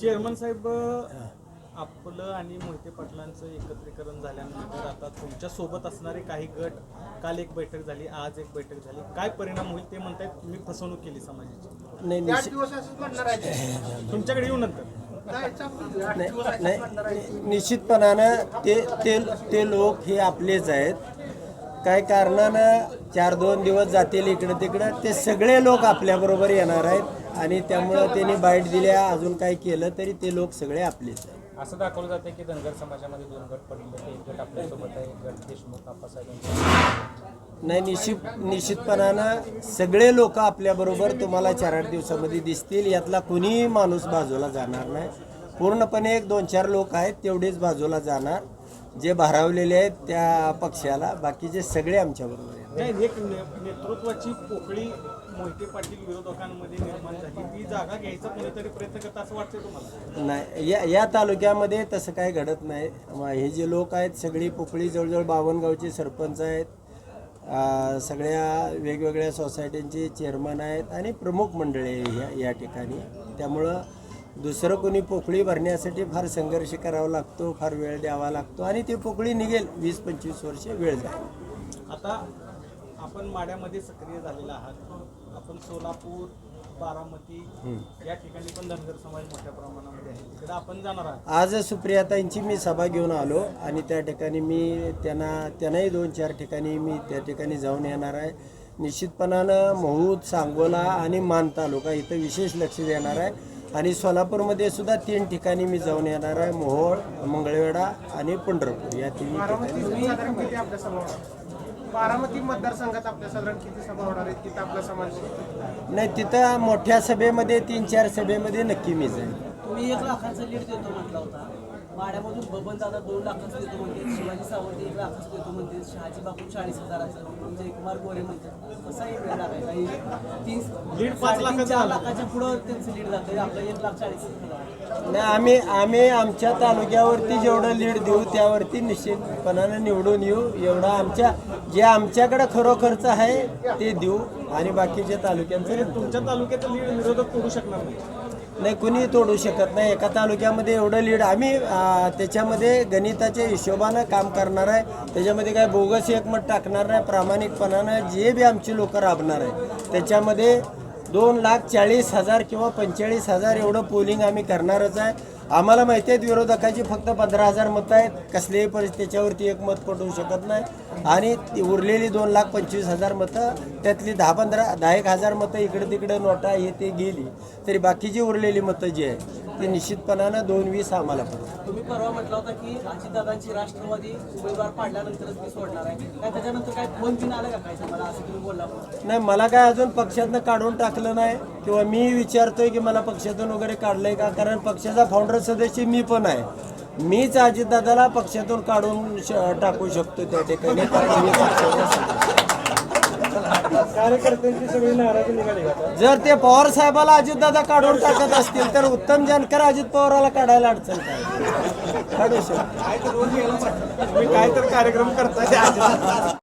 Chairman साहेब आपलं आणि मोहिते पाटलांचं एकत्रीकरण झाल्यानंतर आता तुमच्यासोबत असणारे काही गट काल एक बैठक झाली आज एक बैठक झाली. काय परिणाम होईल ते म्हणतायत तुम्ही फसवणूक केली समाजाची. नाही निश्चित तुमच्याकडे येऊ नंतर. नाही निश्चितपणानं ते ते ते लोक हे आपलेच आहेत. काय कारणानं चार दोन दिवस जातील इकडं तिकडं ते सगळे लोक आपल्याबरोबर येणार आहेत. आणि त्यामुळं त्यांनी बाईट दिल्या अजून काय केलं तरी ते लोक सगळे आपलेच आहेत. असं दाखवलं जाते की धनगर समाजामध्ये दोन गट पडले एक गट आपल्यासोबत आहे एक गट देशमुख आप्पासाहेबांच्या नाही निश्चित निश्चितपणानं सगळे लोक आपल्याबरोबर तुम्हाला चार आठ दिवसामध्ये दिसतील. यातला कुणीही माणूस बाजूला जाणार नाही. पूर्णपणे एक दोन चार लोक आहेत तेवढेच बाजूला जाणार. जे भारावलेले आहेत त्या पक्षाला बाकीचे सगळे आमच्याबरोबर नाही एक नेतृत्वाची पोकळी मोहिते पाटील विरोधकांमध्ये निर्माण झाली. ती जागा घ्यायचा कोणीतरी प्रयत्न करत असं वाटतंय तुम्हाला? नाही या या तालुक्यामध्ये तसं काही घडत नाही. हे जे लोक आहेत सगळी पोकळी जवळजवळ बावन्न गावचे सरपंच आहेत. सगळ्या वेगवेगळ्या सोसायट्यांचे चेअरमन आहेत आणि प्रमुख मंडळी आहे ह्या या ठिकाणी. त्यामुळं दुसरं कोणी पोकळी भरण्यासाठी फार संघर्ष करावा लागतो फार वेळ द्यावा लागतो आणि ती पोकळी निघेल. वीस पंचवीस वर्ष वेळ जाईल. आता आपण माड्यामध्ये सक्रिय झालेला आहात. आपण सोलापूर बारामती या ठिकाणी पण धनगर समाज मोठ्या प्रमाणामध्ये आहे. तिकडे आपण जाणार आहात. आज सुप्रियाताईंची मी सभा घेऊन आलो आणि त्या ठिकाणी मी त्यांना त्यांनाही दोन चार ठिकाणी मी त्या ठिकाणी जाऊन येणार आहे. निश्चितपणानं महूद सांगोला आणि मान तालुका इथं विशेष लक्ष देणार आहे. आणि सोलापूरमध्ये सुद्धा तीन ठिकाणी मी जाऊन येणार आहे. मोहोळ मंगळवेढा आणि पंढरपूर या तिन्ही ठिकाणी बारामती मतदारसंघात आपल्या साधारण किती सभा होणार आहेत? तिथं आपला समाज नाही तिथं मोठ्या सभेमध्ये तीन चार सभेमध्ये नक्की मी जाईल तुम्ही एक लाखाचा लीड देतो म्हटला होता. माड्यामधून बबन दादा दोन लाखाचं देतो म्हणते शिवाजी सावंत एक लाखाचं देतो म्हणते शहाजी बापू चाळीस हजाराचं जयकुमार गोरे म्हणतात. कसाही वेळ लागायचा. ही तीन लीड पाच लाखाचं चार. लाखाच्या पुढं त्यांचं लीड जातं आपलं एक लाख चाळीस हजार नाही आम्ही आम्ही आमच्या तालुक्यावरती जेवढं लीड देऊ त्यावरती निश्चितपणानं निवडून येऊ. एवढं आमच्या जे आमच्याकडे खरोखरचं आहे ते देऊ. आणि बाकीच्या तालुक्यांचं तुमच्या तालुक्याचं लीड विरोधक तोडू शकणार नाही. नाही कुणी तोडू शकत नाही. एका तालुक्यामध्ये एवढं लीड आम्ही त्याच्यामध्ये गणिताच्या हिशोबानं काम करणार आहे. त्याच्यामध्ये काय बोगस एकमत टाकणार नाही प्रामाणिकपणानं जे बी आमची लोक राबणार आहे. त्याच्यामध्ये दोन लाख चाळीस हजार किंवा पंचेचाळीस हजार एवढं पोलिंग आम्ही करणारच आहे. आम्हाला माहिती आहेत विरोधकाची फक्त पंधरा हजार मतं आहेत. कसल्याही परिस्थिती त्याच्यावरती एक मत पडू शकत नाही. आणि ती उरलेली दोन लाख पंचवीस हजार मतं त्यातली दहा पंधरा दहा एक हजार मतं इकडे तिकडे नोटा हे ते गेली. तरी बाकीची उरलेली मतं जी आहे ती निश्चितपणानं दोन वीस आम्हाला पडतात. तुम्ही परवा म्हटलं होता की अजितदादांची राष्ट्रवादी उमेदवार पाडल्यानंतरच मी सोडणार आहे. काय त्याच्यानंतर काय फोन पिन आलं का काय? तुम्हाला असं तुम्ही बोलला. नाही मला काय अजून पक्षातनं काढून टाकलं नाही. किंवा मी विचारतोय की मला पक्षातून वगैरे काढलंय का? कारण पक्षाचा फाउंडर सदस्य मी पण आहे. मीच अजितदादाला पक्षातून काढून टाकू शकतो त्या ठिकाणी. कार्यकर्त्यांची सगळी नाराजी निघाली जर ते पवार साहेबाला अजितदादा काढून टाकत असतील तर उत्तम जानकर अजित पवाराला काढायला अडचण काय? काढू शकतो. काय तर कार्यक्रम करताय.